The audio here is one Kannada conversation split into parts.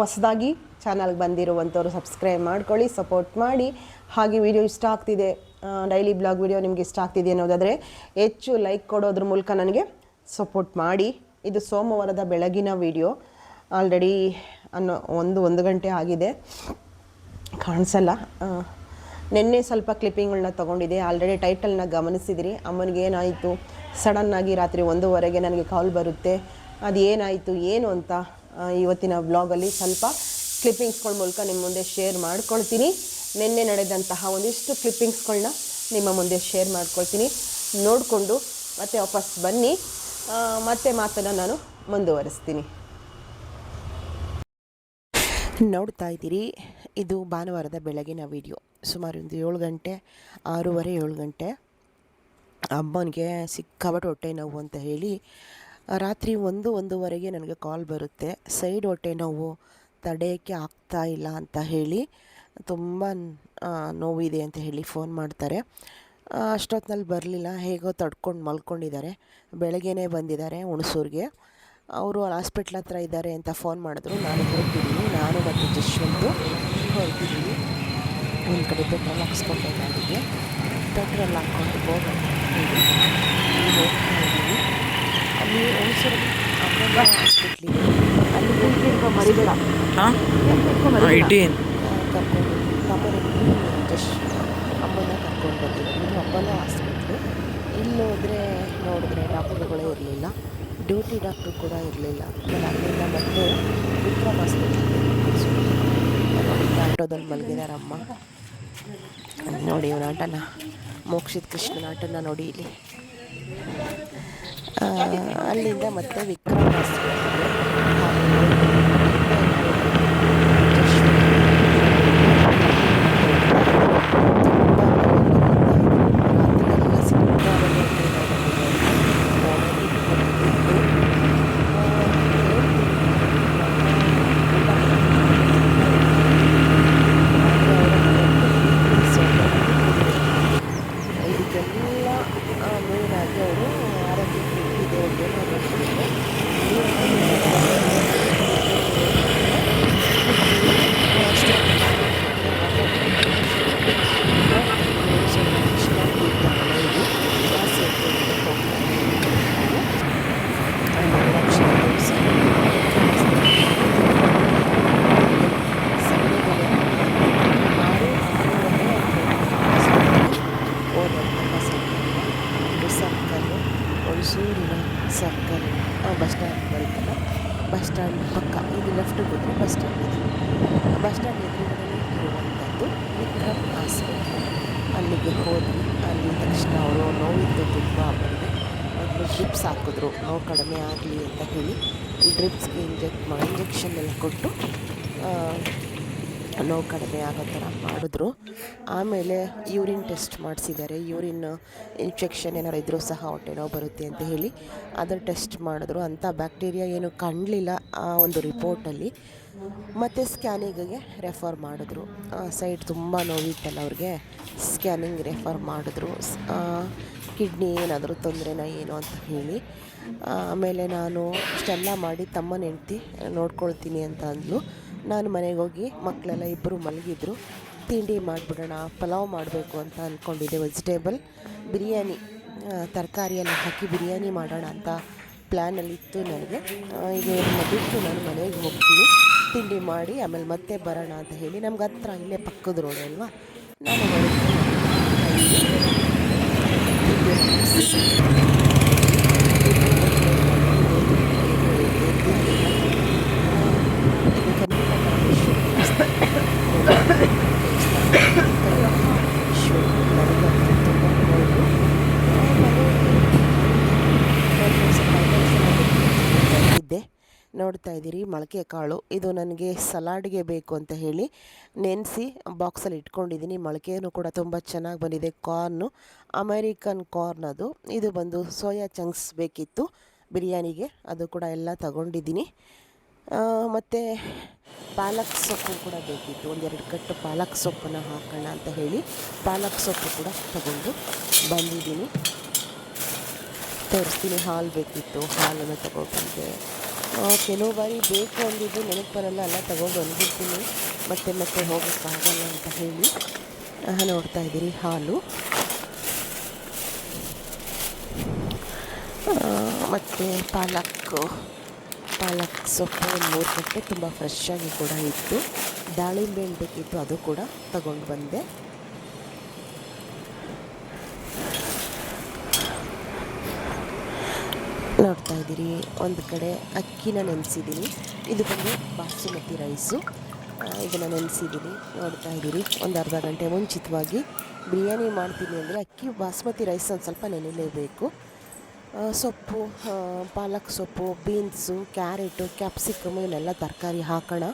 ಹೊಸದಾಗಿ ಚಾನಲ್ಗೆ ಬಂದಿರುವಂಥವ್ರು ಸಬ್ಸ್ಕ್ರೈಬ್ ಮಾಡ್ಕೊಳ್ಳಿ ಸಪೋರ್ಟ್ ಮಾಡಿ. ಹಾಗೆ ವಿಡಿಯೋ ಇಷ್ಟ ಆಗ್ತಿದೆ ಡೈಲಿ ಬ್ಲಾಗ್ ವಿಡಿಯೋ ನಿಮಗೆ ಇಷ್ಟ ಆಗ್ತಿದೆ ಅನ್ನೋದಾದರೆ ಹೆಚ್ಚು ಲೈಕ್ ಕೊಡೋದ್ರ ಮೂಲಕ ನನಗೆ ಸಪೋರ್ಟ್ ಮಾಡಿ. ಇದು ಸೋಮವಾರದ ಬೆಳಗಿನ ವಿಡಿಯೋ ಆಲ್ರೆಡಿ ಅನ್ನೋ ಒಂದು ಒಂದು ಗಂಟೆ ಆಗಿದೆ. ಕಾಣಿಸಲ್ಲ. ನಿನ್ನೆ ಸ್ವಲ್ಪ ಕ್ಲಿಪ್ಪಿಂಗ್ಗಳನ್ನ ತೊಗೊಂಡಿದ್ದೆ. ಆಲ್ರೆಡಿ ಟೈಟಲ್ನ ಗಮನಿಸಿದಿರಿ. ಅಮ್ಮನಿಗೆ ಏನಾಯಿತು? ಸಡನ್ನಾಗಿ ರಾತ್ರಿ ಒಂದೂವರೆಗೆ ನನಗೆ ಕಾಲ್ ಬರುತ್ತೆ. ಅದು ಏನಾಯಿತು ಏನು ಅಂತ? ಇವತ್ತಿನ ಬ್ಲಾಗಲ್ಲಿ ಸ್ವಲ್ಪ ಕ್ಲಿಪ್ಪಿಂಗ್ಸ್ಗಳ ಮೂಲಕ ನಿಮ್ಮ ಮುಂದೆ ಶೇರ್ ಮಾಡ್ಕೊಳ್ತೀನಿ. ನಿನ್ನೆ ನಡೆದಂತಹ ಒಂದಿಷ್ಟು ಕ್ಲಿಪ್ಪಿಂಗ್ಸ್ಗಳನ್ನ ನಿಮ್ಮ ಮುಂದೆ ಶೇರ್ ಮಾಡ್ಕೊಳ್ತೀನಿ. ನೋಡಿಕೊಂಡು ಮತ್ತೆ ವಾಪಸ್ ಬನ್ನಿ. ಮತ್ತೆ ಮಾತನ್ನು ನಾನು ಮುಂದುವರಿಸ್ತೀನಿ. ನೋಡ್ತಾ ಇದ್ದೀರಿ, ಇದು ಭಾನುವಾರದ ಬೆಳಗಿನ ವಿಡಿಯೋ ಸುಮಾರು ಒಂದು ಏಳು ಗಂಟೆ, ಆರೂವರೆ, ಏಳು ಗಂಟೆ. ಅಮ್ಮನಿಗೆ ಸಿಕ್ಕಾಪಟ್ಟೆ ಹೊಟ್ಟೆ ನೋವು ಅಂತ ಹೇಳಿ ರಾತ್ರಿ ಒಂದು, ಒಂದೂವರೆಗೆ ನನಗೆ ಕಾಲ್ ಬರುತ್ತೆ. ಸೈಡ್ ಹೊಟ್ಟೆ ನೋವು, ತಡೆಯೋಕ್ಕೆ ಆಗ್ತಾ ಇಲ್ಲ ಅಂತ ಹೇಳಿ, ತುಂಬ ನೋವಿದೆ ಅಂತ ಹೇಳಿ ಫೋನ್ ಮಾಡ್ತಾರೆ. ಅಷ್ಟೊತ್ತಿನಲ್ಲಿ ಬರಲಿಲ್ಲ. ಹೇಗೋ ತಡ್ಕೊಂಡು ಮಲ್ಕೊಂಡಿದ್ದಾರೆ. ಬೆಳಗ್ಗೆನೇ ಬಂದಿದ್ದಾರೆ ಹುಣಸೂರಿಗೆ. ಅವರು ಹಾಸ್ಪಿಟ್ಲ್ ಹತ್ರ ಇದ್ದಾರೆ ಅಂತ ಫೋನ್ ಮಾಡಿದ್ರು. ನಾನು ಹೊರಟಿದ್ದೀನಿ ನಾನು ಮತ್ತು ಜಶ್ವಂತು ಹೊರಟಿದ್ದೀನಿ ಒಂದು ಕಡೆ ಪೆಟ್ರೋಲ್ ಹಾಕ್ಸ್ಕೊಬೇಕಾಗಿದೆ ಪೆಟ್ರೋಲ್ ಹಾಕ್ಕೊಂಡು ಹೋಗೋಣ ಅಲ್ಲಿ ಹುಣಸೂರು ಅಮ್ಮನ ಹಾಸ್ಪಿಟ್ಲಿದೆ ಅಲ್ಲಿ ಹೋಗಿ ಮರಿಬೇಡ. ಹಾಂ? ಕರ್ಕೊಂಡು ಜಸ್ಟ್ ಅಮ್ಮನ ಕರ್ಕೊಂಡು ಬಂದಿದ್ದು ಇದು ಅಪ್ಪನ ಹಾಸ್ಪಿಟ್ಲು ಇಲ್ಲಿ ಹೋದರೆ ನೋಡಿದ್ರೆ ಡಾಕ್ಟ್ರುಗಳೇ ಇರಲಿಲ್ಲ. ಡ್ಯೂಟಿ ಡಾಕ್ಟ್ರು ಕೂಡ ಇರಲಿಲ್ಲ. ಆಮೇಲೆ ಅಲ್ಲಿಂದ ಮತ್ತೆ ವಿಕ್ರಮ್ ಹಾಸ್ಪಿಟ್ಲಿಗೆ ಆಟೋದಲ್ಲಿ ಮಲಗಿದ್ದಾರೆ ಅಮ್ಮ. ನೋಡಿ ಇವನ ಆಟನ. ಮೋಕ್ಷಿತ್ ಕೃಷ್ಣನ ಆಟನ ನೋಡಿ ಇಲ್ಲಿ. ಅಲ್ಲಿಂದ ಮತ್ತೆ ವಿಕ್ರಮ್ ಹೊಳಸೂರಿನ ಸರ್ಕಲ್ ಬಸ್ ಸ್ಟ್ಯಾಂಡ್ ಬರುತ್ತಲ್ಲ, ಬಸ್ ಸ್ಟ್ಯಾಂಡ್ ಪಕ್ಕ ಇದು ಲೆಫ್ಟ್ ಹೋದರೆ ಬಸ್ ಸ್ಟ್ಯಾಂಡ್ ಇದೆ. ಬಸ್ ಸ್ಟ್ಯಾಂಡ್ ಎದುರುಗಡೆ ಇರುವಂಥದ್ದು ವಿಕ್ರಮ್ ಆಸ್ಪತ್ರೆ ಅಲ್ಲಿಗೆ ಹೋದ್ವಿ, ಅಲ್ಲಿ ತಕ್ಷಣ ಅವರು ನೋವಿದ್ದು ತುಂಬ ಬಂದೆ. ಅದನ್ನು ಡ್ರಿಪ್ಸ್ ಹಾಕಿದ್ರು, ನೋವು ಕಡಿಮೆ ಆಗಲಿ ಅಂತ ಹೇಳಿ ಡ್ರಿಪ್ಸ್ಗೆ ಇಂಜೆಕ್ಟ್ ಮಾ ಇಂಜೆಕ್ಷನ್ ಎಲ್ಲ ಕೊಟ್ಟು ನೋವು ಕಡಿಮೆ ಆಗೋ ಥರ ಮಾಡಿದ್ರು. ಆಮೇಲೆ ಯೂರಿನ್ ಟೆಸ್ಟ್ ಮಾಡಿಸಿದ್ದಾರೆ. ಯೂರಿನ್ ಇನ್ಫೆಕ್ಷನ್ ಏನಾರು ಇದ್ದರೂ ಸಹ ಹೊಟ್ಟೆ ನೋವು ಬರುತ್ತೆ ಅಂತ ಹೇಳಿ ಅದರ ಟೆಸ್ಟ್ ಮಾಡಿದ್ರು. ಅಂಥ ಬ್ಯಾಕ್ಟೀರಿಯಾ ಏನು ಕಾಣಲಿಲ್ಲ ಆ ಒಂದು ರಿಪೋರ್ಟಲ್ಲಿ. ಮತ್ತು ಸ್ಕ್ಯಾನಿಂಗಿಗೆ ರೆಫರ್ ಮಾಡಿದ್ರು. ಸೈಡ್ ತುಂಬ ನೋವಿತ್ತಲ್ಲ ಅವ್ರಿಗೆ. ಸ್ಕ್ಯಾನಿಂಗ್ ರೆಫರ್ ಮಾಡಿದ್ರು. ಕಿಡ್ನಿ ಏನಾದರೂ ತೊಂದರೆನ ಏನು ಅಂತ ಹೇಳಿ. ಆಮೇಲೆ ನಾನು ಇಷ್ಟೆಲ್ಲ ಮಾಡಿ ತಮ್ಮನ ಹೆಂಡ್ತಿ ನೋಡ್ಕೊಳ್ತೀನಿ ಅಂತ ಅಂದ್ಲು. ನಾನು ಮನೆಗೆ ಹೋಗಿ ಮಕ್ಕಳೆಲ್ಲ ಇಬ್ಬರು ಮಲಗಿದ್ರು. ತಿಂಡಿ ಮಾಡಿಬಿಡೋಣ, ಪಲಾವ್ ಮಾಡಬೇಕು ಅಂತ ಅಂದ್ಕೊಂಡಿದ್ದೆ ವೆಜಿಟೇಬಲ್ ಬಿರಿಯಾನಿ ತರಕಾರಿಯೆಲ್ಲ ಹಾಕಿ ಬಿರಿಯಾನಿ ಮಾಡೋಣ ಅಂತ ಪ್ಲ್ಯಾನಲ್ಲಿತ್ತು ನನಗೆ. ಈಗ ಇದನ್ನು ನಾನು ಮನೆಗೆ ಹೋಗ್ತೀನಿ. ತಿಂಡಿ ಮಾಡಿ ಆಮೇಲೆ ಮತ್ತೆ ಬರೋಣ ಅಂತ ಹೇಳಿ ನಮ್ಗೆ ಹತ್ರ ಇಲ್ಲೇ ಪಕ್ಕದ ರೋಡ್ ಅಲ್ವಾ? ನಾನು ಇದ್ದೀರಿ, ಮೊಳಕೆ ಕಾಳು. ಇದು ನನಗೆ ಸಲಾಡ್ಗೆ ಬೇಕು ಅಂತ ಹೇಳಿ ನೆನೆಸಿ ಬಾಕ್ಸಲ್ಲಿ ಇಟ್ಕೊಂಡಿದ್ದೀನಿ. ಮೊಳಕೆಯೂ ಕೂಡ ತುಂಬ ಚೆನ್ನಾಗಿ ಬಂದಿದೆ. ಕಾರ್ನು, ಅಮೇರಿಕನ್ ಕಾರ್ನ್ ಅದು. ಇದು ಬಂದು ಸೋಯಾ ಚಂಕ್ಸ್ ಬೇಕಿತ್ತು. ಬಿರಿಯಾನಿಗೆ ಅದು ಕೂಡ ಎಲ್ಲ ತಗೊಂಡಿದ್ದೀನಿ. ಮತ್ತು ಪಾಲಕ್ ಸೊಪ್ಪು ಕೂಡ ಬೇಕಿತ್ತು. ಒಂದೆರಡು ಕಟ್ಟು ಪಾಲಕ್ ಸೊಪ್ಪನ್ನು ಹಾಕೋಣ ಅಂತ ಹೇಳಿ ಪಾಲಕ್ ಸೊಪ್ಪು ಕೂಡ ತಗೊಂಡು ಬಂದಿದ್ದೀನಿ. ತರಿಸ್ತೀನಿ, ಹಾಲು ಬೇಕಿತ್ತು. ಹಾಲನ್ನು ತಗೊಂಡಿದ್ದೆ ಕೆಲವು ಬಾರಿ ಬೇಕು ಅಂದಿದ್ದು ನೆನಪು ಬರಲ್ಲ ಎಲ್ಲ ತಗೊಂಡು ಬಂದ್ಬಿಡ್ತೀನಿ. ಮತ್ತೆ ಮತ್ತೆ ಹೋಗೋಕ್ಕಾಗಲ್ಲ ಅಂತ ಹೇಳಿ ನೋಡ್ತಾ ಇದ್ದೀರಿ ಹಾಲು. ಮತ್ತು ಪಾಲಕ್ ಪಾಲಕ್ ಸೊಪ್ಪು ಒಂದು ಮೂರು ಕಟ್ಟೆ ತುಂಬ ಫ್ರೆಶ್ ಆಗಿ ಕೂಡ ಇತ್ತು. ದಾಳಿಂಬೆ ಬೇಕಿತ್ತು, ಅದು ಕೂಡ ತಗೊಂಡು ಬಂದೆ. ನೋಡ್ತಾ ಇದ್ದೀರಿ. ಒಂದು ಕಡೆ ಅಕ್ಕಿನ ನೆನೆಸಿದ್ದೀನಿ. ಇದು ಬಂದು ಬಾಸುಮತಿ ರೈಸು. ಇದನ್ನು ನೆನೆಸಿದ್ದೀನಿ. ನೋಡ್ತಾ ಇದ್ದೀರಿ. ಒಂದು ಅರ್ಧ ಗಂಟೆ ಮುಂಚಿತವಾಗಿ ಬಿರಿಯಾನಿ ಮಾಡ್ತೀನಿ ಅಂದರೆ ಅಕ್ಕಿ ಬಾಸುಮತಿ ರೈಸ್ ಒಂದು ಸ್ವಲ್ಪ ನೆನೆಯಲೇಬೇಕು ಸೊಪ್ಪು ಪಾಲಕ್ ಸೊಪ್ಪು ಬೀನ್ಸು ಕ್ಯಾರೆಟು ಕ್ಯಾಪ್ಸಿಕಮ್ ಇವನ್ನೆಲ್ಲ ತರಕಾರಿ ಹಾಕೋಣ.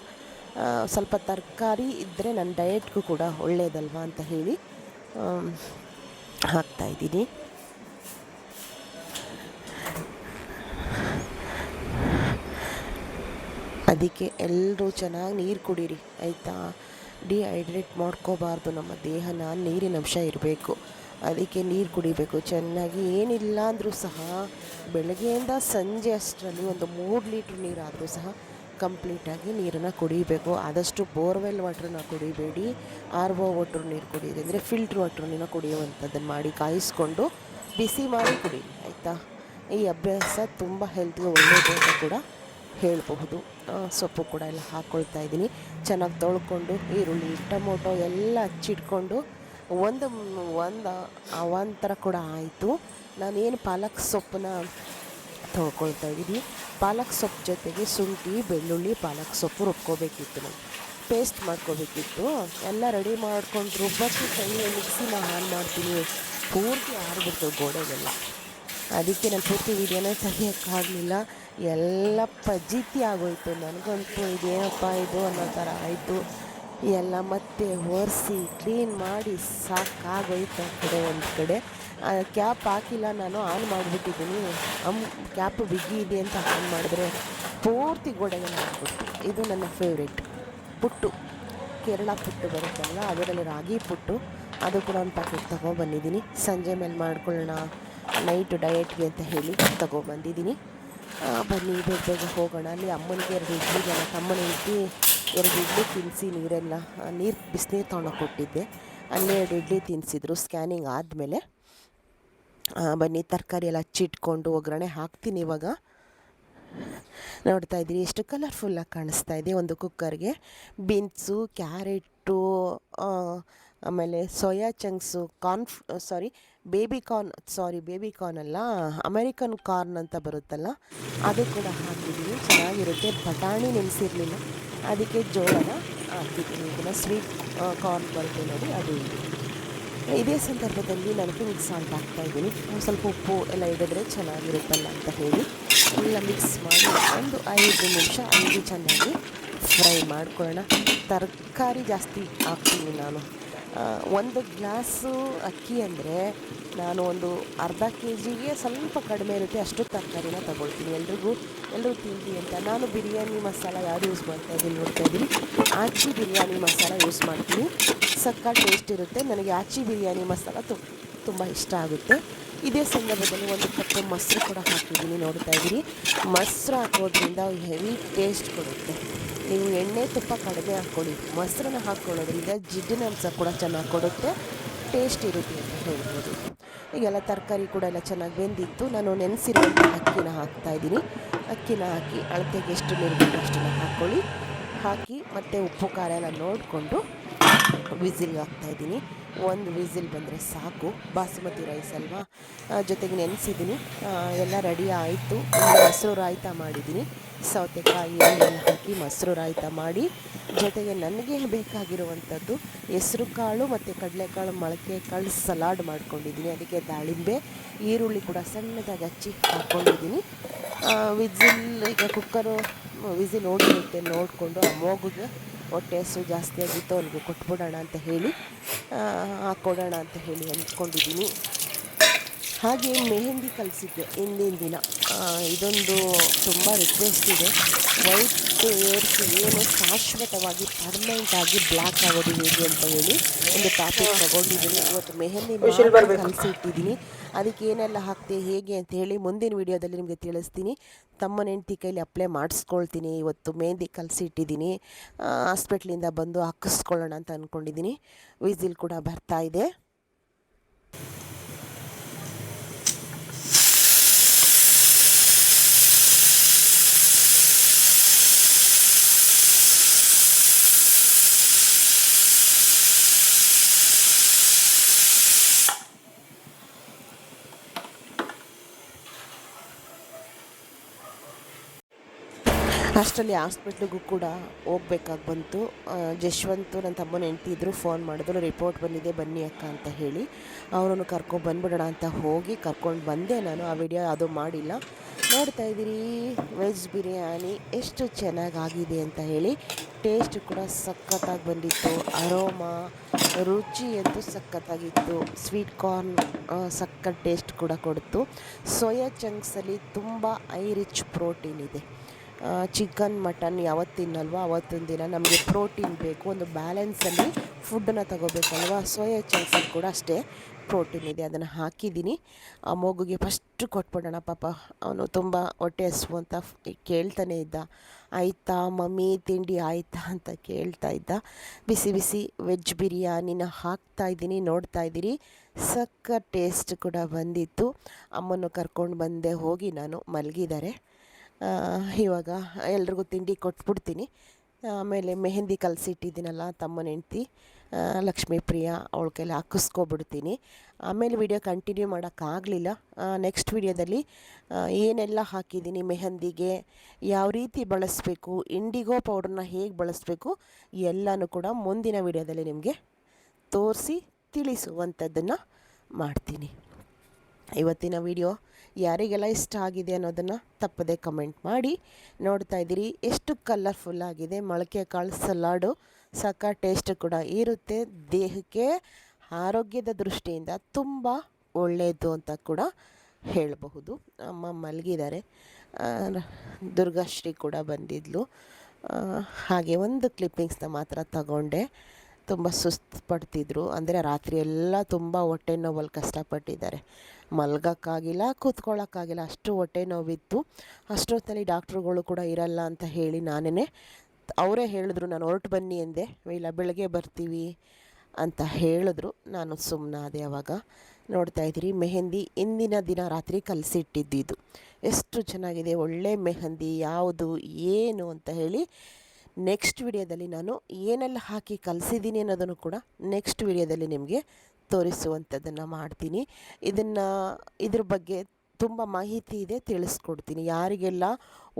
ಸ್ವಲ್ಪ ತರಕಾರಿ ಇದ್ದರೆ ನನ್ನ ಡಯೆಟ್ಗೂ ಕೂಡ ಒಳ್ಳೆಯದಲ್ವಾ ಅಂತ ಹೇಳಿ ಆಮ್, ಹಾಕ್ತಾ ಇದ್ದೀನಿ ಅದಕ್ಕೆ ಎಲ್ಲರೂ ಚೆನ್ನಾಗಿ ನೀರು ಕುಡೀರಿ, ಆಯಿತಾ? ಡಿಹೈಡ್ರೇಟ್ ಮಾಡ್ಕೋಬಾರ್ದು, ನಮ್ಮ ದೇಹನ ನೀರಿನ ಅಂಶ ಇರಬೇಕು. ಅದಕ್ಕೆ ನೀರು ಕುಡಿಬೇಕು. ಚೆನ್ನಾಗಿ ಏನಿಲ್ಲ ಅಂದರೂ ಸಹ, ಬೆಳಗ್ಗೆಯಿಂದ ಸಂಜೆ ಅಷ್ಟರಲ್ಲಿ ಒಂದು ಮೂರು ಲೀಟ್ರ್ ನೀರಾದರೂ ಸಹ ಕಂಪ್ಲೀಟಾಗಿ ನೀರನ್ನು ಕುಡಿಬೇಕು. ಆದಷ್ಟು ಬೋರ್ವೆಲ್ ವಾಟ್ರನ್ನ ಕುಡಿಬೇಡಿ. ಆರ್ ಒ ವಾಟ್ರ್ ನೀರು ಕುಡಿಯಿರಿ ಅಂದರೆ ಫಿಲ್ಟ್ರ್ ವಾಟ್ರ್ ನೀರು ಕುಡಿಯುವಂಥದ್ದನ್ನು ಮಾಡಿ ಕಾಯಿಸ್ಕೊಂಡು ಬಿಸಿ ಮಾಡಿ ಕುಡಿ ಆಯಿತಾ? ಈ ಅಭ್ಯಾಸ ತುಂಬ ಹೆಲ್ತ್ಗೆ ಒಳ್ಳೆಯದು ಅಂತ ಕೂಡ ಹೇಳಬಹುದು. ಸೊಪ್ಪು ಕೂಡ ಎಲ್ಲ ಹಾಕ್ಕೊಳ್ತಾ ಇದ್ದೀನಿ. ಚೆನ್ನಾಗಿ ತೊಳ್ಕೊಂಡು ಈರುಳ್ಳಿ, ಟೊಮೊಟೊ ಎಲ್ಲ ಹಚ್ಚಿಟ್ಕೊಂಡು ಒಂದು ಒಂದು ಅವಾಂತರ ಕೂಡ ಆಯಿತು. ನಾನೇನು ಪಾಲಕ್ ಸೊಪ್ಪನ್ನ ತೊಳ್ಕೊಳ್ತಾ ಇದ್ದೀನಿ. ಪಾಲಕ್ ಸೊಪ್ಪು ಜೊತೆಗೆ ಶುಂಠಿ, ಬೆಳ್ಳುಳ್ಳಿ, ಪಾಲಕ್ ಸೊಪ್ಪು ರುಬ್ಕೋಬೇಕಿತ್ತು ನಾನು. ಪೇಸ್ಟ್ ಮಾಡ್ಕೋಬೇಕಿತ್ತು. ಎಲ್ಲ ರೆಡಿ ಮಾಡ್ಕೊಂಡು ರುಬ್ಬಕ್ಕೆ ಕೈಯಲ್ಲಿ ಮಿಕ್ಸಿನ ಆನ್ ಮಾಡ್ತೀನಿ. ಪೂರ್ತಿ ಆರಿಬಿಡ್ತು ಗೋಡೆಗೆಲ್ಲ. ಅದಕ್ಕೆ ನಾನು ಪೂರ್ತಿ ವೀಡಿಯೋನ ತೆಗಿಯೋಕ್ಕಾಗಲಿಲ್ಲ ಎಲ್ಲ ಪಜಿತಿ ಆಗೋಯ್ತು. ನನಗಂತೂ ಇದೇನಪ್ಪ ಇದು ಅನ್ನೋ ಥರ ಆಯಿತು. ಎಲ್ಲ ಮತ್ತೆ ಒರೆಸಿ, ಕ್ಲೀನ್ ಮಾಡಿ ಸಾಕಾಗೋಯ್ತು ಆ ಕಡೆ, ಒಂದು ಕಡೆ. ಕ್ಯಾಪ್ ಹಾಕಿಲ್ಲ, ನಾನು ಆನ್ ಮಾಡಿಬಿಟ್ಟಿದ್ದೀನಿ. ಅಮ್, ಕ್ಯಾಪ್ ಬಿಗಿ ಇದೆ ಅಂತ ಆನ್ ಮಾಡಿದ್ರೆ ಪೂರ್ತಿ ಗೋಡೆಗೆ ಹಾಕ್ಬಿಟ್ಟು ಇದು ನನ್ನ ಫೇವ್ರೆಟ್ ಪುಟ್ಟು. ಕೇರಳ ಪುಟ್ಟು ಬರುತ್ತಲ್ಲ, ಅದರಲ್ಲಿ ರಾಗಿ ಪುಟ್ಟು. ಅದು ಕೂಡ ಒಂದು ಪ್ಯಾಕೆಟ್ ತೊಗೊಬಂದಿದ್ದೀನಿ ಸಂಜೆ ಮೇಲೆ ಮಾಡ್ಕೊಳ್ಳೋಣ. ನೈಟ್ ಡಯೆಟ್ಗೆ ಅಂತ ಹೇಳಿ ತಗೊಬಂದಿದ್ದೀನಿ ಬನ್ನಿ, ಬೇಗ ಬೇಗ ಹೋಗೋಣ. ಅಲ್ಲಿ ಅಮ್ಮನಿಗೆ ಎರಡು ಇಡ್ಲಿ ಜನ ತಮ್ಮನ ಇಡ್ಲಿ, ಎರಡು ಇಡ್ಲಿ ತಿನ್ನಿಸಿ ನೀರೆಲ್ಲ ನೀರು ಬಿಸಿನೀರು ತೊಗೊಂಡೋಗಿ ಕೊಟ್ಟಿದ್ದೆ. ಅಲ್ಲೇ ಎರಡು ಇಡ್ಲಿ ತಿನ್ನಿಸಿದ್ರು ಸ್ಕ್ಯಾನಿಂಗ್ ಆದಮೇಲೆ. ಬನ್ನಿ, ತರಕಾರಿ ಎಲ್ಲ ಹಚ್ಚಿಟ್ಕೊಂಡು ಒಗ್ಗರಣೆ ಹಾಕ್ತೀನಿ ಇವಾಗ. ನೋಡ್ತಾ ಇದ್ದೀರಿ ಎಷ್ಟು ಕಲರ್ಫುಲ್ಲಾಗಿ ಕಾಣಿಸ್ತಾ ಇದೆ ಒಂದು ಕುಕ್ಕರ್ಗೆ ಬೀನ್ಸು ಕ್ಯಾರೆಟು ಆಮೇಲೆ soya chunks corn sorry baby corn, sorry, baby corn ಅಲ್ಲ, ಅಮೆರಿಕನ್ ಕಾರ್ನ್ ಅಂತ ಬರುತ್ತಲ್ಲ, ಅದು ಕೂಡ ಹಾಕಿದ್ದೀನಿ. ಚೆನ್ನಾಗಿರುತ್ತೆ. ಬಟಾಣಿ ನೆನೆಸಿರಲಿಲ್ಲ. ಅದಕ್ಕೆ ಜೋಳನ ಹಾಕಿದ್ದೀನಿ. ಇದನ್ನು ಸ್ವೀಟ್ ಕಾರ್ನ್ ಬರುತ್ತೆ ನೋಡಿ, ಅದು ಇದೆ. ಸಂದರ್ಭದಲ್ಲಿ ನಾನು ಪಿಂಕ್ ಸಾಲ್ಟ್ ಹಾಕ್ತಾಯಿದ್ದೀನಿ ಸ್ವಲ್ಪ ಉಪ್ಪು ಎಲ್ಲ ಇಡಿದ್ರೆ ಚೆನ್ನಾಗಿರುತ್ತಲ್ಲ ಅಂತ ಹೇಳಿ, ಎಲ್ಲ ಮಿಕ್ಸ್ ಮಾಡಿ ಒಂದು ಐದು ನಿಮಿಷ, ಐದು ಚೆನ್ನಾಗಿ ಫ್ರೈ ಮಾಡ್ಕೊಳ್ಳೋಣ. ತರಕಾರಿ ಜಾಸ್ತಿ ಹಾಕ್ತೀನಿ ನಾನು. ಒಂದು ಗ್ಲಾಸು ಅಕ್ಕಿ ಅಂದರೆ ನಾನು ಒಂದು ಅರ್ಧ ಕೆ ಜಿಗೆ ಸ್ವಲ್ಪ ಕಡಿಮೆ ಇರುತ್ತೆ, ಅಷ್ಟು ತರಕಾರಿನ ತಗೊಳ್ತೀನಿ. ಎಲ್ರಿಗೂ ಎಲ್ಲರೂ ತಿಂತೀನಿ ಅಂತ. ನಾನು ಬಿರಿಯಾನಿ ಮಸಾಲ ಯಾವುದು ಯೂಸ್ ಮಾಡ್ತಾ ಇದ್ದೀನಿ ನೋಡ್ತಾ ಇದ್ದೀನಿ. ಆಚಿ ಬಿರಿಯಾನಿ ಮಸಾಲ ಯೂಸ್ ಮಾಡ್ತೀನಿ. ಸಕ್ಕ ಟೇಸ್ಟ್ ಇರುತ್ತೆ. ನನಗೆ ಆಚಿ ಬಿರಿಯಾನಿ ಮಸಾಲ ತುಂಬ ಇಷ್ಟ ಆಗುತ್ತೆ. ಇದೇ ಸಂದರ್ಭದಲ್ಲಿ ಒಂದು ಕಪ್ಪು ಮೊಸರು ಕೂಡ ಹಾಕಿದ್ದೀನಿ ನೋಡ್ತಾ ಇದ್ದೀನಿ. ಮೊಸರು ಹಾಕೋದ್ರಿಂದ ಹೆವಿ ಟೇಸ್ಟ್ ಕೊಡುತ್ತೆ. ನೀವು ಎಣ್ಣೆ ತುಪ್ಪ ಕಡಿಮೆ ಹಾಕ್ಕೊಳ್ಳಿ ಮೊಸರನ್ನ ಹಾಕ್ಕೊಳ್ಳೋದ್ರಿಂದ ಜಿಡ್ಡಿನ ಅಂಶ ಕೂಡ ಚೆನ್ನಾಗಿ ಕೊಡುತ್ತೆ. ಟೇಸ್ಟ್ ಇರುತ್ತೆ ಅಂತ ಹೇಳ್ಬೋದು. ಈಗೆಲ್ಲ ತರಕಾರಿ ಕೂಡ ಎಲ್ಲ ಚೆನ್ನಾಗಿ ಬೆಂದಿತ್ತು. ನಾನು ನೆನೆಸಿರುವಂಥ ಅಕ್ಕಿನ ಹಾಕ್ತಾ ಇದ್ದೀನಿ. ಅಕ್ಕಿನ ಹಾಕಿ ಅಳತೆಗೆ ಎಷ್ಟು ನೀರು ಬೇಕು ಅಷ್ಟನ್ನು ಹಾಕ್ಕೊಳ್ಳಿ. ಹಾಕಿ ಮತ್ತು ಉಪ್ಪು, ಖಾರ ಎಲ್ಲ ನೋಡಿಕೊಂಡು ವಿಸಿಲ್ಗೆ ಹಾಕ್ತಾಯಿದ್ದೀನಿ ಒಂದು ವಿಸಿಲ್ ಬಂದರೆ ಸಾಕು. ಬಾಸುಮತಿ ರೈಸ್ ಅಲ್ವಾ? ಜೊತೆಗೆ ನೆನೆಸಿದ್ದೀನಿ. ಎಲ್ಲ ರೆಡಿ ಆಯಿತು. ಮೊಸರು ರಾಯ್ತ ಮಾಡಿದ್ದೀನಿ. ಸೌತೆಕಾಯಿ ಎಣ್ಣೆಲ್ಲ ಹಾಕಿ ಮೊಸರು ರಾಯ್ತ ಮಾಡಿ. ಜೊತೆಗೆ ನನಗೆ ಬೇಕಾಗಿರುವಂಥದ್ದು, ಹೆಸರು ಕಾಳು ಮತ್ತು ಕಡಲೆಕಾಳು ಮೊಳಕೆ ಕಾಳು ಸಲಾಡ್ ಮಾಡ್ಕೊಂಡಿದ್ದೀನಿ. ಅದಕ್ಕೆ ದಾಳಿಂಬೆ, ಈರುಳ್ಳಿ ಕೂಡ ಸಣ್ಣದಾಗಿ ಹಚ್ಚಿ ಹಾಕ್ಕೊಂಡಿದ್ದೀನಿ ವಿಸಿಲ್ ಈಗ ಕುಕ್ಕರು, ವಿಸಿಲ್ ಓಡಿರುತ್ತೆ ನೋಡಿಕೊಂಡು ಆ ಮಗುಗೆ ಹೊಟ್ಟೆ ಹಸು ಜಾಸ್ತಿ ಆಗಿತ್ತು, ಅವನಿಗೆ ಕೊಟ್ಬಿಡೋಣ ಅಂತ ಹೇಳಿ ಹಾಕ್ಕೊಡೋಣ ಅಂತ ಹೇಳಿ ಅಂದ್ಕೊಂಡಿದ್ದೀನಿ. ಹಾಗೆ ಮೆಹಂದಿ ಕಲಿಸಿದ್ದೆ ಹಿಂದಿನ ದಿನ. ಇದೊಂದು ತುಂಬ ರಿಕ್ವೆಸ್ಟ್ ಇದೆ. ವೈಟ್ ಏರ್ಸ್ ಏನು ಶಾಶ್ವತವಾಗಿ ಪರ್ಮನೆಂಟ್ ಆಗಿ ಬ್ಲ್ಯಾಕ್ ಆಗೋದು ಹೇಗೆ ಅಂತ ಹೇಳಿ. ಒಂದು ಟಾಪಿಕ್ ತಗೊಂಡಿದ್ದೀನಿ. ಇವತ್ತು ಮೆಹಂದಿ ಕಲಿಸಿ ಇಟ್ಟಿದ್ದೀನಿ ಅದಕ್ಕೆ ಏನೆಲ್ಲ ಹಾಕ್ತೆ ಹೇಗೆ ಅಂತ ಹೇಳಿ ಮುಂದಿನ ವಿಡಿಯೋದಲ್ಲಿ ನಿಮಗೆ ತಿಳಿಸ್ತೀನಿ. ತಮ್ಮ ಹೆಂಡ್ತಿ ಕೈಲಿ ಅಪ್ಲೈ ಮಾಡಿಸ್ಕೊಳ್ತೀನಿ. ಇವತ್ತು ಮೆಹಂದಿ ಕಲಿಸಿ ಇಟ್ಟಿದ್ದೀನಿ ಹಾಸ್ಪಿಟ್ಲಿಂದ ಬಂದು ಹಾಕಿಸ್ಕೊಳ್ಳೋಣ ಅಂತ ಅಂದ್ಕೊಂಡಿದ್ದೀನಿ ವಿಸಿಲ್ ಕೂಡ ಬರ್ತಾ ಇದೆ. ಅಷ್ಟರಲ್ಲಿ ಹಾಸ್ಪಿಟ್ಲಿಗೂ ಕೂಡ ಹೋಗ್ಬೇಕಾಗಿ ಬಂತು. ಜಶ್ವಂತು ನನ್ನ ತಮ್ಮನ ಹೆಂಡ್ತಿ ಇದ್ದರು ಫೋನ್ ಮಾಡಿದ್ರು ರಿಪೋರ್ಟ್ ಬಂದಿದೆ, ಬನ್ನಿ ಅಕ್ಕ ಅಂತ ಹೇಳಿ. ಅವರನ್ನು ಕರ್ಕೊಂಡು ಬಂದ್ಬಿಡೋಣ ಅಂತ ಹೋಗಿ ಕರ್ಕೊಂಡು ಬಂದೆ ನಾನು. ಆ ವಿಡಿಯೋ ಅದು ಮಾಡಿಲ್ಲ. ನೋಡ್ತಾ ಇದ್ದೀರಿ ವೆಜ್ ಬಿರಿಯಾನಿ ಎಷ್ಟು ಚೆನ್ನಾಗಾಗಿದೆ ಅಂತ ಹೇಳಿ. ಟೇಸ್ಟ್ ಕೂಡ ಸಖತ್ತಾಗಿ ಬಂದಿತ್ತು. ಅರೋಮಾ ರುಚಿ ಅಂತೂ ಸಖತ್ತಾಗಿತ್ತು. ಸ್ವೀಟ್ ಕಾರ್ನ್ ಸಖತ್ ಟೇಸ್ಟ್ ಕೂಡ ಕೊಡ್ತು. ಸೋಯಾ ಚಂಕ್ಸಲ್ಲಿ ತುಂಬ ಐ ರಿಚ್ ಪ್ರೋಟೀನ್ ಇದೆ. ಚಿಕನ್ ಮಟನ್ ಯಾವತ್ತು ತಿನ್ನಲ್ವ? ಅವತ್ತಿನ ದಿನ ನಮಗೆ ಪ್ರೋಟೀನ್ ಬೇಕು. ಒಂದು ಬ್ಯಾಲೆನ್ಸಲ್ಲಿ ಫುಡ್ಡನ್ನು ತಗೋಬೇಕಲ್ವ? ಸೋಯಾ ಚಂಕ್ಸಲ್ಲಿ ಕೂಡ ಅಷ್ಟೇ ಪ್ರೋಟೀನ್ ಇದೆ. ಅದನ್ನು ಹಾಕಿದ್ದೀನಿ. ಆ ಮಗುಗೆ ಫಸ್ಟ್ ಕೊಟ್ಬಿಡೋಣ ಪಾಪ. ಅವನು ತುಂಬ ಹೊಟ್ಟೆ ಹಸು ಅಂತ ಕೇಳ್ತಾನೆ ಇದ್ದ. ಆಯಿತಾ, ಮಮ್ಮಿ, ತಿಂಡಿ ಆಯಿತಾ? ಅಂತ ಕೇಳ್ತಾ ಇದ್ದ. ಬಿಸಿ ಬಿಸಿ ವೆಜ್ ಬಿರಿಯಾನಿನ ಹಾಕ್ತಾ ಇದ್ದೀನಿ, ನೋಡ್ತಾ ಇದ್ದೀರಿ. ಸಕ್ಕ ಟೇಸ್ಟ್ ಕೂಡ ಬಂದಿತ್ತು. ಅಮ್ಮನ್ನು ಕರ್ಕೊಂಡು ಬಂದೆ ಹೋಗಿ ನಾನು ಮಲಗಿದ್ದಾರೆ. ಇವಾಗ ಎಲ್ರಿಗೂ ತಿಂಡಿ ಕೊಟ್ಬಿಡ್ತೀನಿ. ಆಮೇಲೆ ಮೆಹಂದಿ ಕಲಸಿಟ್ಟಿದ್ದೀನಲ್ಲ ತಮ್ಮನ ಹೆಂಡ್ತಿ ಲಕ್ಷ್ಮೀ ಪ್ರಿಯ ಅವಳ ಕೈಲಿ ಹಾಕಿಸ್ಕೊಬಿಡ್ತೀನಿ. ಆಮೇಲೆ ವಿಡಿಯೋ ಕಂಟಿನ್ಯೂ ಮಾಡೋಕ್ಕಾಗಲಿಲ್ಲ. ನೆಕ್ಸ್ಟ್ ವಿಡಿಯೋದಲ್ಲಿ ಏನೆಲ್ಲ ಹಾಕಿದ್ದೀನಿ ಮೆಹಂದಿಗೆ, ಯಾವ ರೀತಿ ಬಳಸಬೇಕು, ಇಂಡಿಗೋ ಪೌಡ್ರನ್ನ ಹೇಗೆ ಬಳಸಬೇಕು, ಎಲ್ಲನೂ ಕೂಡ ಮುಂದಿನ ವಿಡಿಯೋದಲ್ಲಿ ನಿಮಗೆ ತೋರಿಸಿ ತಿಳಿಸುವಂಥದ್ದನ್ನು ಮಾಡ್ತೀನಿ. ಇವತ್ತಿನ ವಿಡಿಯೋ ಯಾರಿಗೆಲ್ಲ ಇಷ್ಟ ಆಗಿದೆ ಅನ್ನೋದನ್ನು ತಪ್ಪದೆ ಕಮೆಂಟ್ ಮಾಡಿ. ನೋಡ್ತಾ ಇದ್ದೀರಿ, ಎಷ್ಟು ಕಲರ್ಫುಲ್ ಆಗಿದೆ. ಮೊಳಕೆ ಕಾಳು ಸಲಾಡು ಸಕ ಟೇಸ್ಟ್ ಕೂಡ ಇರುತ್ತೆ. ದೇಹಕ್ಕೆ, ಆರೋಗ್ಯದ ದೃಷ್ಟಿಯಿಂದ ತುಂಬ ಒಳ್ಳೆಯದು ಅಂತ ಕೂಡ ಹೇಳಬಹುದು. ಅಮ್ಮ ಮಲಗಿದ್ದಾರೆ. ದುರ್ಗಾಶ್ರೀ ಕೂಡ ಬಂದಿದ್ಲು. ಹಾಗೆ ಒಂದು ಕ್ಲಿಪ್ಪಿಂಗ್ಸ್ನ ಮಾತ್ರ ತಗೊಂಡೆ. ತುಂಬ ಸುಸ್ತು ಪಡ್ತಿದ್ರು. ಅಂದರೆ ರಾತ್ರಿ ಎಲ್ಲ ತುಂಬ ಹೊಟ್ಟೆ ನೋವಲ್ಲಿ ಕಷ್ಟಪಟ್ಟಿದ್ದಾರೆ. ಮಲ್ಗೋಕ್ಕಾಗಿಲ್ಲ, ಕೂತ್ಕೊಳ್ಳೋಕ್ಕಾಗಿಲ್ಲ. ಅಷ್ಟು ಹೊಟ್ಟೆ ನೋವಿತ್ತು. ಅಷ್ಟೊತ್ತಲ್ಲಿ ಡಾಕ್ಟ್ರುಗಳು ಕೂಡ ಇರಲ್ಲ ಅಂತ ಹೇಳಿ ನಾನೇ ಅವರೇ ಹೇಳಿದ್ರು, ನಾನು ಹೊರಟು ಬನ್ನಿ ಎಂದೆ. ಇಲ್ಲ, ಬೆಳಗ್ಗೆ ಬರ್ತೀವಿ ಅಂತ ಹೇಳಿದ್ರು. ನಾನು ಸುಮ್ಮನಾದೆ ಅವಾಗ. ನೋಡ್ತಾ ಇದ್ದೀರಿ, ಮೆಹಂದಿ ಇಂದಿನ ದಿನ ರಾತ್ರಿ ಕಲಸಿಟ್ಟಿದ್ದಿದ್ದು. ಎಷ್ಟು ಚೆನ್ನಾಗಿದೆ, ಒಳ್ಳೆ ಮೆಹಂದಿ, ಯಾವುದು, ಏನು ಅಂತ ಹೇಳಿ ನೆಕ್ಸ್ಟ್ ವಿಡಿಯೋದಲ್ಲಿ ನಾನು ಏನೆಲ್ಲ ಹಾಕಿ ಕಲಿಸಿದ್ದೀನಿ ಅನ್ನೋದನ್ನು ಕೂಡ ನೆಕ್ಸ್ಟ್ ವಿಡಿಯೋದಲ್ಲಿ ನಿಮಗೆ ತೋರಿಸುವಂಥದ್ದನ್ನು ಮಾಡ್ತೀನಿ. ಇದನ್ನು ಇದ್ರ ಬಗ್ಗೆ ತುಂಬ ಮಾಹಿತಿ ಇದೆ, ತಿಳಿಸ್ಕೊಡ್ತೀನಿ. ಯಾರಿಗೆಲ್ಲ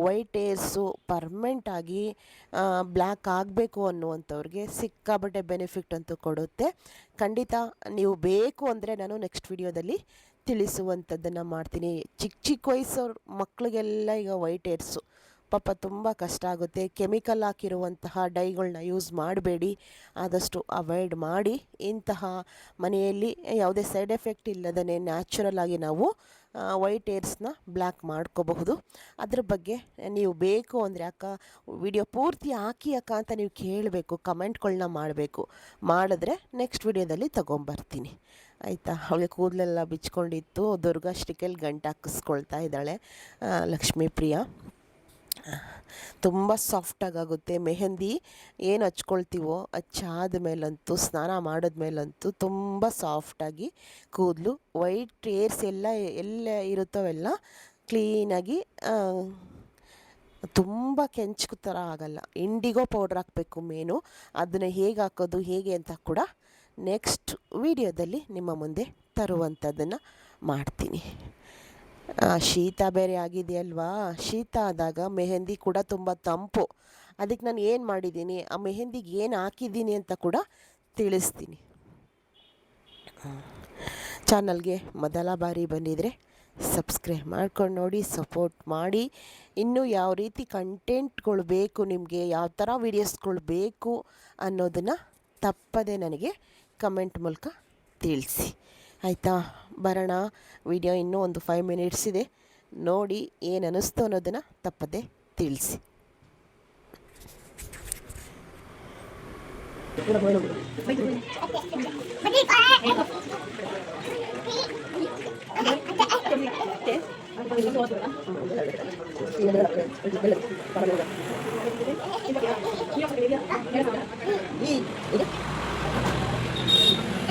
ವೈಟ್ ಏರ್ಸು ಪರ್ಮನೆಂಟಾಗಿ ಬ್ಲ್ಯಾಕ್ ಆಗಬೇಕು ಅನ್ನುವಂಥವ್ರಿಗೆ ಸಿಕ್ಕಾಬಟ್ಟೆ ಬೆನಿಫಿಟ್ ಅಂತೂ ಕೊಡುತ್ತೆ. ಖಂಡಿತ ನೀವು ಬೇಕು ಅಂದರೆ ನಾನು ನೆಕ್ಸ್ಟ್ ವಿಡಿಯೋದಲ್ಲಿ ತಿಳಿಸುವಂಥದ್ದನ್ನು ಮಾಡ್ತೀನಿ. ಚಿಕ್ಕ ಚಿಕ್ಕ ವಯಸ್ಸವ್ರ ಮಕ್ಕಳಿಗೆಲ್ಲ ಈಗ ವೈಟ್ ಏರ್ಸು ಪಾಪ ತುಂಬ ಕಷ್ಟ ಆಗುತ್ತೆ. ಕೆಮಿಕಲ್ ಹಾಕಿರುವಂತಹ ಡೈಗಳನ್ನ ಯೂಸ್ ಮಾಡಬೇಡಿ. ಆದಷ್ಟು ಅವಾಯ್ಡ್ ಮಾಡಿ. ಇಂತಹ ಮನೆಯಲ್ಲಿ ಯಾವುದೇ ಸೈಡ್ ಎಫೆಕ್ಟ್ ಇಲ್ಲದೇ ನ್ಯಾಚುರಲ್ ಆಗಿ ನಾವು ವೈಟ್ ಏರ್ಸ್ನ ಬ್ಲ್ಯಾಕ್ ಮಾಡ್ಕೋಬಹುದು. ಅದ್ರ ಬಗ್ಗೆ ನೀವು ಬೇಕು ಅಂದರೆ ಅಕ್ಕ, ವಿಡಿಯೋ ಪೂರ್ತಿ ಹಾಕಿ ಅಕ್ಕ ಅಂತ ನೀವು ಕೇಳಬೇಕು. ಕಮೆಂಟ್ಗಳನ್ನ ಮಾಡಬೇಕು. ಮಾಡಿದ್ರೆ ನೆಕ್ಸ್ಟ್ ವಿಡಿಯೋದಲ್ಲಿ ತೊಗೊಂಬರ್ತೀನಿ. ಆಯಿತಾ? ಅವಳಿಗೆ ಕೂದಲೆಲ್ಲ ಬಿಚ್ಕೊಂಡಿತ್ತು. ದುರ್ಗಾ ಶ್ರೀಕೆಲ್ ಗಂಟು ಹಾಕಿಸ್ಕೊಳ್ತಾ ಇದ್ದಾಳೆ ಲಕ್ಷ್ಮೀಪ್ರಿಯ. ಲಕ್ಷ್ಮೀ ಪ್ರಿಯ ತುಂಬ ಸಾಫ್ಟಾಗಿ ಆಗುತ್ತೆ ಮೆಹಂದಿ ಏನು ಹಚ್ಕೊಳ್ತೀವೋ ಹಚ್ಚಾದ ಮೇಲಂತೂ, ಸ್ನಾನ ಮಾಡಿದ ಮೇಲಂತೂ ತುಂಬ ಸಾಫ್ಟಾಗಿ ಕೂದಲು ವೈಟ್ ಏರ್ಸ್ ಎಲ್ಲ ಎಲ್ಲ ಇರುತ್ತವೆಲ್ಲ ಕ್ಲೀನಾಗಿ ತುಂಬ ಕೆಂಚು ಥರ ಆಗಲ್ಲ. ಇಂಡಿಗೋ ಪೌಡ್ರ್ ಹಾಕಬೇಕು ಮೇನು ಅದನ್ನು ಹೇಗೆ ಹಾಕೋದು, ಹೇಗೆ ಅಂತ ಕೂಡ ನೆಕ್ಸ್ಟ್ ವಿಡಿಯೋದಲ್ಲಿ ನಿಮ್ಮ ಮುಂದೆ ತರುವಂಥದ್ದನ್ನು ಮಾಡ್ತೀನಿ. ಶೀತ ಬೇರೆ ಆಗಿದೆಯಲ್ವಾ? ಶೀತ ಆದಾಗ ಮೆಹಂದಿ ಕೂಡ ತುಂಬ ತಂಪು. ಅದಕ್ಕೆ ನಾನು ಏನು ಮಾಡಿದ್ದೀನಿ? ಆ ಮೆಹಂದಿಗೆ ಏನು ಹಾಕಿದ್ದೀನಿ ಅಂತ ಕೂಡ ತಿಳಿಸ್ತೀನಿ. ಚಾನಲ್ಗೆ ಮೊದಲ ಬಾರಿ ಬಂದಿದ್ದರೆ ಸಬ್ಸ್ಕ್ರೈಬ್ ಮಾಡ್ಕೊಂಡು ನೋಡಿ, ಸಪೋರ್ಟ್ ಮಾಡಿ. ಇನ್ನೂ ಯಾವ ರೀತಿ ಕಂಟೆಂಟ್ಗಳು ಬೇಕು, ನಿಮಗೆ ಯಾವ ಥರ ವೀಡಿಯೋಸ್ಗಳು ಬೇಕು ಅನ್ನೋದನ್ನು ತಪ್ಪದೆ ನನಗೆ ಕಮೆಂಟ್ ಮೂಲಕ ತಿಳಿಸಿ. ಆಯಿತಾ? ಬರೋಣ. ವಿಡಿಯೋ ಇನ್ನೂ ಒಂದು ಫೈವ್ ಮಿನಿಟ್ಸ್ ಇದೆ. ನೋಡಿ ಏನು ಅನ್ನಿಸ್ತು ಅನ್ನೋದನ್ನು ತಪ್ಪದೆ ತಿಳಿಸಿ.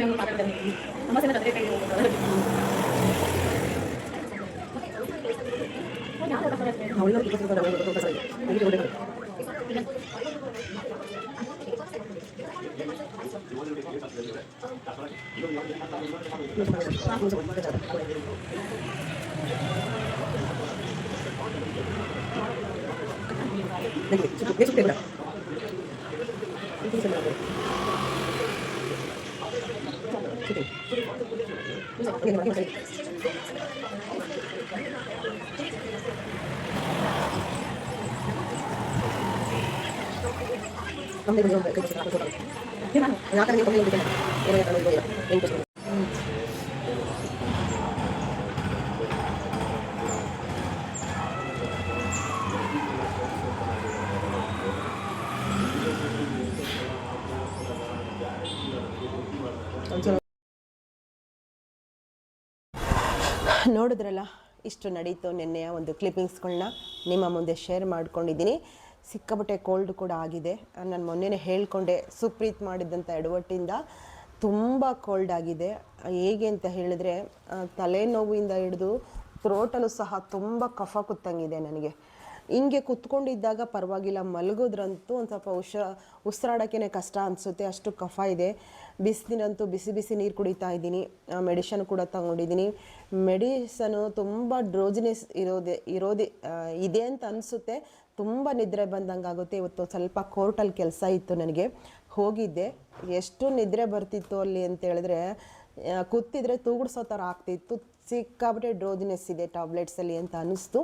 よろしくお願いします。ನೋಡಿದ್ರಲ್ಲ ಇಷ್ಟು ನಡೀತು ನಿನ್ನೆಯ ಒಂದು ಕ್ಲಿಪ್ಪಿಂಗ್ಸ್ಗಳನ್ನ ನಿಮ್ಮ ಮುಂದೆ ಶೇರ್ ಮಾಡ್ಕೊಂಡಿದ್ದೀನಿ. ಸಿಕ್ಕಾಪಟ್ಟೆ ಕೋಲ್ಡ್ ಕೂಡ ಆಗಿದೆ. ನಾನು ಮೊನ್ನೆನೇ ಹೇಳ್ಕೊಂಡೆ, ಸುಪ್ರೀತ್ ಮಾಡಿದ್ದಂಥ ಎಡವಟ್ಟಿಂದ ತುಂಬ ಕೋಲ್ಡ್ ಆಗಿದೆ. ಹೇಗೆ ಅಂತ ಹೇಳಿದ್ರೆ ತಲೆನೋವಿಂದ ಹಿಡಿದು ಥ್ರೋಟಲ್ಲೂ ಸಹ ತುಂಬ ಕಫ ಕುತ್ತಂಗಿದೆ ನನಗೆ. ಹಿಂಗೆ ಕುತ್ಕೊಂಡಿದ್ದಾಗ ಪರವಾಗಿಲ್ಲ, ಮಲಗೋದ್ರಂತೂ ಒಂದು ಸ್ವಲ್ಪ ಉಷ ಉಸಿರಾಡೋಕ್ಕೇ ಕಷ್ಟ ಅನಿಸುತ್ತೆ, ಅಷ್ಟು ಕಫ ಇದೆ. ಬಿಸಿಲಿನಂತೂ ಬಿಸಿ ಬಿಸಿ ನೀರು ಕುಡಿತಾ ಇದ್ದೀನಿ. ಮೆಡಿಷನ್ ಕೂಡ ತಗೊಂಡಿದ್ದೀನಿ. ಮೆಡಿಸನು ತುಂಬ ಡ್ರೋಜಿನೆಸ್ ಇರೋದೆ ಇರೋದೆ ಇದೆ ಅಂತ ಅನಿಸುತ್ತೆ. ತುಂಬ ನಿದ್ರೆ ಬಂದಂಗೆ ಆಗುತ್ತೆ. ಇವತ್ತು ಸ್ವಲ್ಪ ಕೋರ್ಟಲ್ಲಿ ಕೆಲಸ ಇತ್ತು ನನಗೆ. ಹೋಗಿದ್ದೆ. ಎಷ್ಟು ನಿದ್ರೆ ಬರ್ತಿತ್ತು ಅಲ್ಲಿ ಅಂತ ಹೇಳಿದ್ರೆ ಆ, ಕೂತಿದ್ರೆ ತೂಗುಡ್ಸೋ ಥರ ಆಗ್ತಿತ್ತು. ಸಿಕ್ಕಾಬಿಟ್ಟೆ ಡ್ರೋಜಿನೆಸ್ ಇದೆ ಟ್ಯಾಬ್ಲೆಟ್ಸಲ್ಲಿ ಅಂತ ಅನ್ನಿಸ್ತು.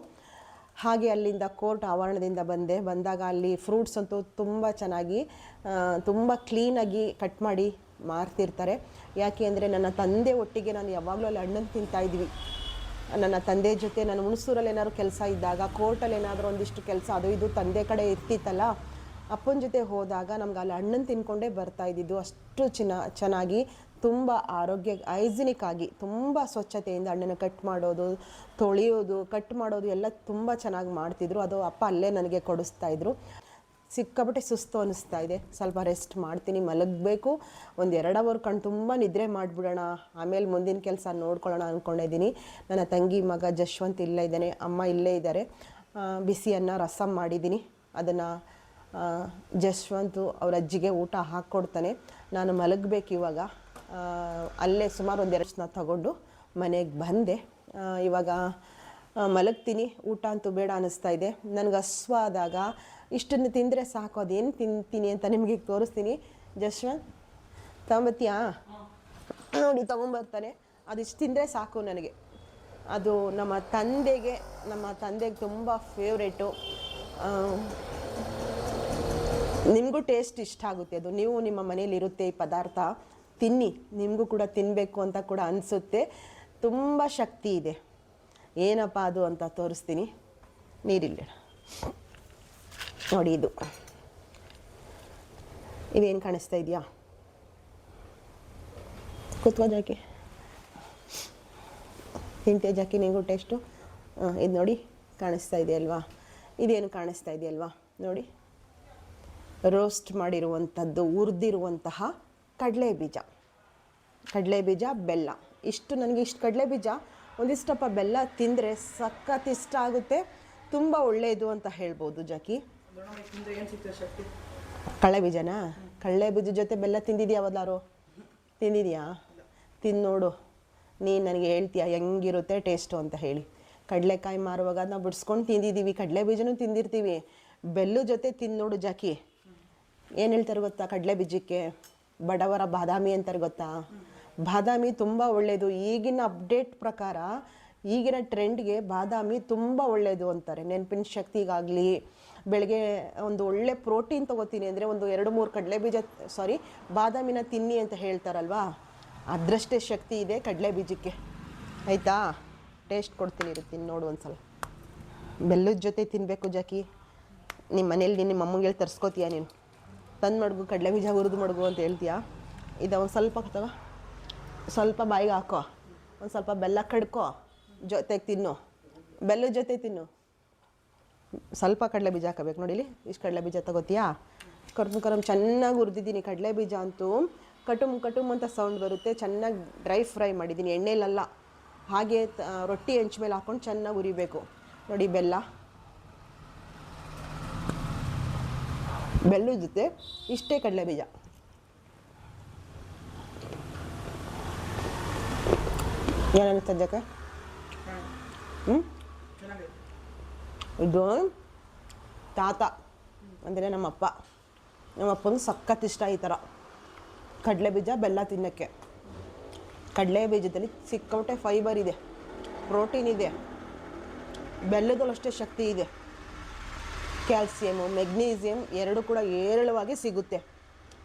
ಹಾಗೆ ಅಲ್ಲಿಂದ ಕೋರ್ಟ್ ಆವರಣದಿಂದ ಬಂದೆ. ಬಂದಾಗ ಅಲ್ಲಿ ಫ್ರೂಟ್ಸ್ ಅಂತೂ ತುಂಬ ಚೆನ್ನಾಗಿ ತುಂಬ ಕ್ಲೀನಾಗಿ ಕಟ್ ಮಾಡಿ ಮಾರ್ತಿರ್ತಾರೆ. ಯಾಕೆ ಅಂದರೆ ನನ್ನ ತಂದೆ ಒಟ್ಟಿಗೆ ನಾನು ಯಾವಾಗಲೂ ಅಲ್ಲಿ ಹಣ್ಣನ್ನು ತಿಂತಾ ಇದ್ವಿ. ನನ್ನ ತಂದೆ ಜೊತೆ ನಾನು ಹುಣಸೂರಲ್ಲಿ ಏನಾದ್ರು ಕೆಲಸ ಇದ್ದಾಗ, ಕೋರ್ಟಲ್ಲಿ ಏನಾದರೂ ಒಂದಿಷ್ಟು ಕೆಲಸ, ಅದು ಇದು ತಂದೆ ಕಡೆ ಇರ್ತಿತ್ತಲ್ಲ, ಅಪ್ಪನ ಜೊತೆ ಹೋದಾಗ ನಮ್ಗೆ ಅಲ್ಲಿ ಹಣ್ಣನ್ನು ತಿನ್ಕೊಂಡೇ ಬರ್ತಾ ಇದ್ದಿದ್ದು. ಅಷ್ಟು ಚಿನ್ನ, ಚೆನ್ನಾಗಿ, ತುಂಬ ಆರೋಗ್ಯ ಹೈಜಿನಿಕ್ ಆಗಿ ತುಂಬ ಸ್ವಚ್ಛತೆಯಿಂದ ಹಣ್ಣನ್ನು ಕಟ್ ಮಾಡೋದು, ತೊಳೆಯೋದು, ಕಟ್ ಮಾಡೋದು ಎಲ್ಲ ತುಂಬ ಚೆನ್ನಾಗಿ ಮಾಡ್ತಿದ್ರು. ಅದು ಅಪ್ಪ ಅಲ್ಲೇ ನನಗೆ ಕೊಡಿಸ್ತಾ ಇದ್ರು. ಸಿಕ್ಕಾಪಟ್ಟೆ ಸುಸ್ತು ಅನ್ನಿಸ್ತಾ ಇದೆ. ಸ್ವಲ್ಪ ರೆಸ್ಟ್ ಮಾಡ್ತೀನಿ, ಮಲಗಬೇಕು. ಒಂದು ಎರಡು ಅವರ್ ಕಣ್ಣು ತುಂಬ ನಿದ್ರೆ ಮಾಡಿಬಿಡೋಣ. ಆಮೇಲೆ ಮುಂದಿನ ಕೆಲಸ ನೋಡ್ಕೊಳ್ಳೋಣ ಅಂದ್ಕೊಂಡಿದ್ದೀನಿ ನನ್ನ ತಂಗಿ ಮಗ ಜಶ್ವಂತ್ ಇಲ್ಲೇ ಇದ್ದಾನೆ, ಅಮ್ಮ ಇಲ್ಲೇ ಇದ್ದಾರೆ ಬಿಸಿಯನ್ನು ರಸಂ ಮಾಡಿದ್ದೀನಿ ಅದನ್ನು ಜಶ್ವಂತು ಅವ್ರ ಅಜ್ಜಿಗೆ ಊಟ ಹಾಕ್ಕೊಡ್ತಾನೆ ನಾನು ಮಲಗಬೇಕು ಇವಾಗ. ಅಲ್ಲೇ ಸುಮಾರು ಒಂದು ಎರಡು ತಗೊಂಡು ಮನೆಗೆ ಬಂದೆ. ಇವಾಗ ಮಲಗ್ತೀನಿ. ಊಟ ಅಂತೂ ಬೇಡ ಅನ್ನಿಸ್ತಾ ಇದೆ. ನನಗೆ ಹಸ್ವಾದಾಗ ಇಷ್ಟನ್ನು ತಿಂದರೆ ಸಾಕು, ಅದೇನು ತಿಂತೀನಿ ಅಂತ ನಿಮಗೆ ತೋರಿಸ್ತೀನಿ. ಜಶ್ವಂತ್, ತಗೊಂಬತ್ತೀಯಾ? ನೋಡಿ, ತೊಗೊಂಬರ್ತಾನೆ. ಅದಿಷ್ಟು ತಿಂದರೆ ಸಾಕು ನನಗೆ. ಅದು ನಮ್ಮ ತಂದೆಗೆ ನಮ್ಮ ತಂದೆಗೆ ತುಂಬ ಫೇವ್ರೇಟು ನಿಮಗೂ ಟೇಸ್ಟ್ ಇಷ್ಟ ಆಗುತ್ತೆ ಅದು. ನೀವು ನಿಮ್ಮ ಮನೇಲಿ ಇರುತ್ತೆ ಈ ಪದಾರ್ಥ. ತಿನ್ನಿ, ನಿಮಗೂ ಕೂಡ ತಿನ್ನಬೇಕು ಅಂತ ಕೂಡ ಅನಿಸುತ್ತೆ. ತುಂಬ ಶಕ್ತಿ ಇದೆ. ಏನಪ್ಪ ಅದು ಅಂತ ತೋರಿಸ್ತೀನಿ. ನೀರಿಲ್ಲ ನೋಡಿ ಇದು ಇವೇನು ಕಾಣಿಸ್ತಾ ಇದೆಯಾ? ಕುತ್ಕೋ ಜಾಕಿ? ತಿಂತೆ ಜಾಕಿ, ನಿಂಗೂ ಟೇಸ್ಟು ಇದು ನೋಡಿ, ಕಾಣಿಸ್ತಾ ಇದೆಯಲ್ವಾ ಇದೇನು ಕಾಣಿಸ್ತಾ ಇದೆಯಲ್ವಾ ನೋಡಿ. ರೋಸ್ಟ್ ಮಾಡಿರುವಂಥದ್ದು ಉರಿದಿರುವಂತಹ ಕಡಲೆ ಬೀಜ ಕಡಲೆ ಬೀಜ ಬೆಲ್ಲ. ಇಷ್ಟು ನನಗೆ ಇಷ್ಟು ಕಡಲೆ ಬೀಜ ಒಂದಿಷ್ಟಪ್ಪ ಬೆಲ್ಲ ತಿಂದರೆ ಸಖತ್ ಇಷ್ಟ ಆಗುತ್ತೆ. ತುಂಬ ಒಳ್ಳೆಯದು ಅಂತ ಹೇಳ್ಬೋದು ಜಾಕಿ. ಕಡಲೆ ಬೀಜನಾ? ಕಡಲೆ ಬೀಜ ಜೊತೆ ಬೆಲ್ಲ ತಿಂದಿದ್ಯಾ ಯಾವತ್ತಾರು ತಿಂದಿದ್ಯಾ? ತಿಂದು ನೋಡು. ನೀನು ನನಗೆ ಹೇಳ್ತೀಯ, ಹೆಂಗಿರುತ್ತೆ ಟೇಸ್ಟು ಅಂತ ಹೇಳಿ. ಕಡಲೆಕಾಯಿ ಮಾರುವಾಗ ಅದನ್ನ ಬಿಡಿಸ್ಕೊಂಡು ತಿಂದಿದ್ದೀವಿ, ಕಡಲೆ ಬೀಜನೂ ತಿಂದಿರ್ತೀವಿ. ಬೆಲ್ಲು ಜೊತೆ ತಿಂದು ನೋಡು ಜಾಕಿ. ಏನು ಹೇಳ್ತಾರೆ ಗೊತ್ತಾ ಕಡಲೆ ಬೀಜಕ್ಕೆ? ಬಡವರ ಬಾದಾಮಿ ಅಂತಾರೆ ಗೊತ್ತಾ? ಬಾದಾಮಿ ತುಂಬ ಒಳ್ಳೆಯದು ಈಗಿನ ಅಪ್ಡೇಟ್ ಪ್ರಕಾರ ಈಗಿನ ಟ್ರೆಂಡ್ಗೆ ಬಾದಾಮಿ ತುಂಬ ಒಳ್ಳೆಯದು ಅಂತಾರೆ. ನೆನಪಿನ ಶಕ್ತಿಗಾಗಲಿ ಬೆಳಗ್ಗೆ ಒಂದು ಒಳ್ಳೆ ಪ್ರೋಟೀನ್ ತೊಗೋತೀನಿ ಅಂದರೆ ಒಂದು ಎರಡು ಮೂರು ಕಡಲೆ ಬೀಜ ಸಾರಿ ಬಾದಾಮಿನ ತಿನ್ನಿ ಅಂತ ಹೇಳ್ತಾರಲ್ವಾ? ಅದರಷ್ಟೇ ಶಕ್ತಿ ಇದೆ ಕಡಲೆ ಬೀಜಕ್ಕೆ ಆಯಿತಾ? ಟೇಸ್ಟ್ ಕೊಡ್ತೀನಿ ಇರು ನೋಡು ಒಂದ್ಸಲ. ಬೆಲ್ಲದ ಜೊತೆ ತಿನ್ನಬೇಕು ಜಾಕಿ. ನಿಮ್ಮ ಮನೇಲಿ ನಿಮ್ಮ ಅಮ್ಮಂಗೆ ತರ್ಸ್ಕೊತೀಯ ನೀನು? ತಂದು ಮಡಗು ಕಡಲೆ ಬೀಜ ಹುರಿದು ಮಡಗು ಅಂತ ಹೇಳ್ತೀಯಾ? ಇದು ಒಂದು ಸ್ವಲ್ಪ ಅಥವಾ ಸ್ವಲ್ಪ ಬಾಯಿಗೆ ಹಾಕೋ. ಒಂದು ಸ್ವಲ್ಪ ಬೆಲ್ಲ ಕಡ್ಕೋ. ಜೊತೆಗೆ ತಿನ್ನು. ಬೆಲ್ಲದ ಜೊತೆ ತಿನ್ನು. ಸ್ವಲ್ಪ ಕಡಲೆ ಬೀಜ ಹಾಕಬೇಕು. ನೋಡಿಲಿ ಇಷ್ಟು ಕಡಲೆ ಬೀಜ ತಗೋತೀಯಾ? ಕರ್ಮ್ ಕರಮ್ ಚೆನ್ನಾಗಿ ಹುರಿದಿದ್ದೀನಿ. ಕಡಲೆ ಬೀಜ ಅಂತೂ ಕಟುಮ್ ಕಟುಮ್ ಅಂತ ಸೌಂಡ್ ಬರುತ್ತೆ. ಚೆನ್ನಾಗಿ ಡ್ರೈ ಫ್ರೈ ಮಾಡಿದ್ದೀನಿ. ಎಣ್ಣೆಲಲ್ಲ ಹಾಗೆ ರೊಟ್ಟಿ ಹೆಂಚ ಮೇಲೆ ಹಾಕ್ಕೊಂಡು ಚೆನ್ನಾಗಿ ಹುರಿಬೇಕು. ನೋಡಿ ಬೆಲ್ಲ. ಬೆಲ್ಲದ ಜೊತೆ ಇಷ್ಟೇ ಕಡಲೆ ಬೀಜ. ಜಕ ಹ್ಞೂ ಇದು ತಾತ, ಅಂದರೆ ನಮ್ಮಪ್ಪ. ನಮ್ಮಪ್ಪಂಗೆ ಸಖತ್ ಇಷ್ಟ ಈ ಥರ ಕಡಲೆ ಬೀಜ, ಬೆಲ್ಲ ತಿನ್ನೋಕ್ಕೆ. ಕಡಲೆ ಬೀಜದಲ್ಲಿ ಸಿಕ್ಕೊಟ್ಟೆ ಫೈಬರ್ ಇದೆ. ಪ್ರೋಟೀನ್ ಇದೆ. ಬೆಲ್ಲದಲ್ಲಷ್ಟೇ ಶಕ್ತಿ ಇದೆ. ಕ್ಯಾಲ್ಸಿಯಮು ಮೆಗ್ನೀಸಿಯಮ್ ಎರಡು ಕೂಡ ಏರಳವಾಗಿ ಸಿಗುತ್ತೆ.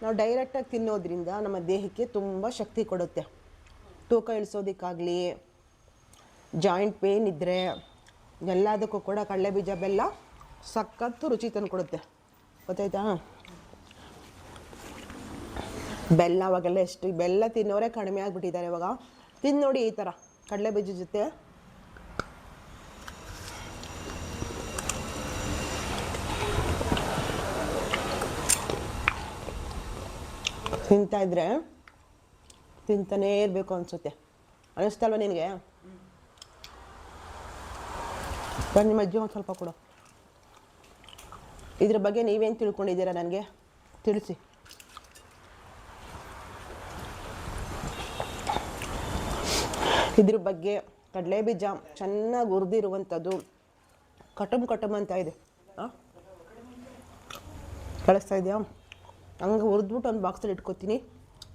ನಾವು ಡೈರೆಕ್ಟಾಗಿ ತಿನ್ನೋದ್ರಿಂದ ನಮ್ಮ ದೇಹಕ್ಕೆ ತುಂಬ ಶಕ್ತಿ ಕೊಡುತ್ತೆ. ತೂಕ ಇಳಿಸೋದಕ್ಕಾಗಲಿ ಜಾಯಿಂಟ್ ಪೇನ್ ಇದ್ದರೆ ಎಲ್ಲದಕ್ಕೂ ಕೂಡ ಕಡಲೆ ಬೀಜ, ಬೆಲ್ಲ ಸಖತ್ತು ರುಚಿ ತಂದು ಕೊಡುತ್ತೆ. ಗೊತ್ತಾಯ್ತಾ? ಬೆಲ್ಲ ಅವಾಗೆಲ್ಲ ಎಷ್ಟು, ಬೆಲ್ಲ ತಿನ್ನೋರೇ ಕಡಿಮೆ ಆಗಿಬಿಟ್ಟಿದ್ದಾರೆ ಇವಾಗ. ತಿಂದು ನೋಡಿ ಈ ಥರ ಕಡಲೆ ಬೀಜ ಜೊತೆ. ತಿಂತಾ ಇದ್ರೆ ತಿಂತಾನೇ ಇರಬೇಕು ಅನಿಸುತ್ತೆ. ಅನ್ನಿಸ್ತಲ್ವ ನಿನಗೆ? ಬನ್ನಿ ನಿಮ್ಮ ಅಜ್ಜಿ ಒಂದು ಸ್ವಲ್ಪ ಕೊಡು. ಇದ್ರ ಬಗ್ಗೆ ನೀವೇನು ತಿಳ್ಕೊಂಡಿದ್ದೀರಾ ನನಗೆ? ತಿಳಿಸಿ. ಇದ್ರ ಬಗ್ಗೆ ಕಡಲೆ ಬೀಜ ಚೆನ್ನಾಗಿ ಹುರಿದಿರುವಂಥದ್ದು ಕಟಮ್ ಕಟಮ್ ಅಂತ ಇದೆ. ಹಾಂ ಕಳಿಸ್ತಾ ಇದೆಯಾ? ಹಂಗೆ ಹುರಿದ್ಬಿಟ್ಟು ಒಂದು ಬಾಕ್ಸಲ್ಲಿ ಇಟ್ಕೊತೀನಿ.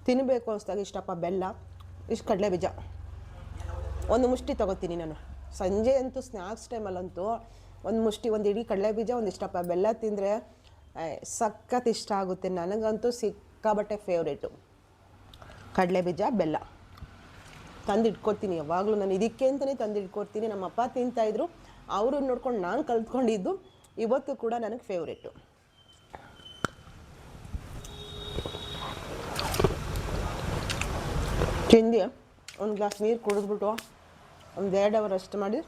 ತಿನ್ನಬೇಕು ಅನಿಸ್ದಾಗ ಇಷ್ಟಪ್ಪ, ಬೆಲ್ಲ, ಇಷ್ಟು ಕಡಲೆ ಬೀಜ. ಒಂದು ಮುಷ್ಟಿ ತಗೋತೀನಿ ನಾನು. ಸಂಜೆ ಅಂತೂ ಸ್ನ್ಯಾಕ್ಸ್ ಟೈಮಲ್ಲಂತೂ ಒಂದು ಮುಷ್ಟಿ, ಒಂದು ಇಡೀ ಕಡಲೆ ಬೀಜ, ಒಂದು ಇಷ್ಟಪ್ಪ. ಬೆಲ್ಲ ತಿಂದರೆ ಸಖತ್ ಇಷ್ಟ ಆಗುತ್ತೆ. ನನಗಂತೂ ಸಿಕ್ಕಾಬಟ್ಟೆ ಫೇವ್ರೇಟು ಕಡಲೆ ಬೀಜ, ಬೆಲ್ಲ. ತಂದು ಯಾವಾಗಲೂ ನಾನು. ಇದಕ್ಕೆ ಅಂತಲೇ ತಂದು ಇಟ್ಕೊಡ್ತೀನಿ ನಮ್ಮ ಅಪ್ಪ ತಿಂತಾಯಿದ್ರು ಅವರು ನೋಡ್ಕೊಂಡು ನಾನು ಕಲ್ತ್ಕೊಂಡಿದ್ದು ಇವತ್ತು ಕೂಡ ನನಗೆ ಫೇವ್ರೇಟು ತಿಂದು. ಒಂದು ಗ್ಲಾಸ್ ನೀರು ಕುಡಿದ್ಬಿಟ್ಟು ಒಂದು ಎರಡು ಅವರ್ ರೆಸ್ಟ್ ಮಾಡಿ